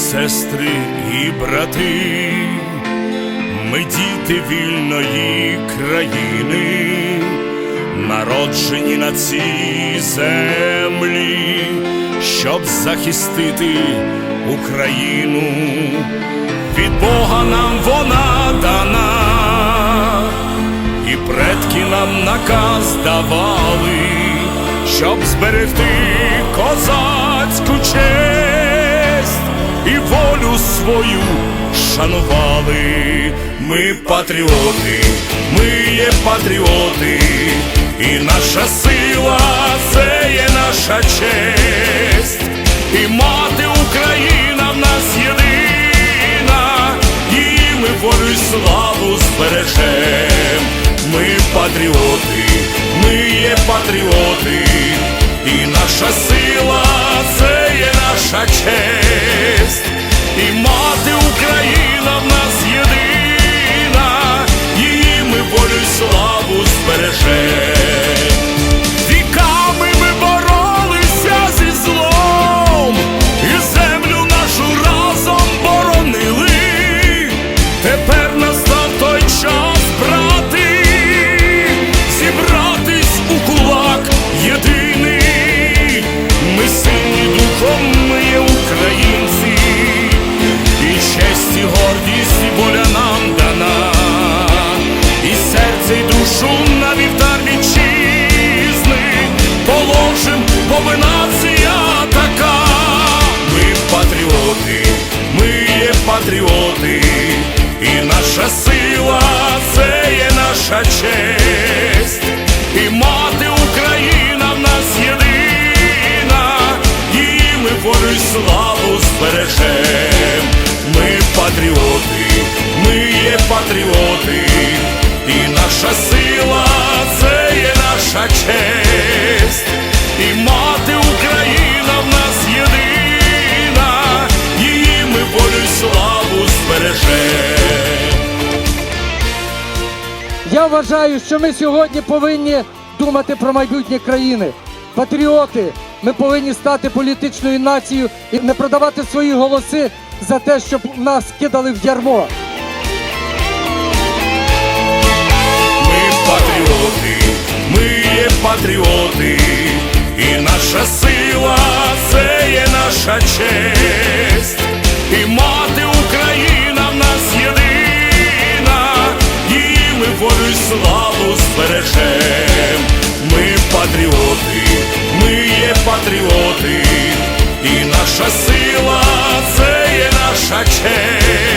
сестри і брати, ми діти вільної країни, народжені на цій землі, щоб захистити Україну, від Бога нам вона дана, і предки нам наказ давали, щоб зберегти козацьку честь свою шанували. Ми патріоти, ми є патріоти, і наша сила це є наша честь, і мати Україна в нас єдина, її ми волю й славу збережем. Ми патріоти, ми є патріоти, і наша сила це є наша честь, і мати Україна в нас єдина, її ми волю й славу збережем. Віками ми боролися зі злом, і землю нашу разом боронили. Тепер ми нація така. Ми патріоти, ми є патріоти, і наша сила це є наша честь, і мати Україна в нас єдина, її ми волю славу збережем. Ми патріоти, ми є патріоти, і наша сила це є наша честь, Я вважаю, що ми сьогодні повинні думати про майбутнє країни. Патріоти, ми повинні стати політичною нацією і не продавати свої голоси за те, щоб нас кидали в ярмо. Ми патріоти, ми є патріоти, і наша сила це є наша честь, і наша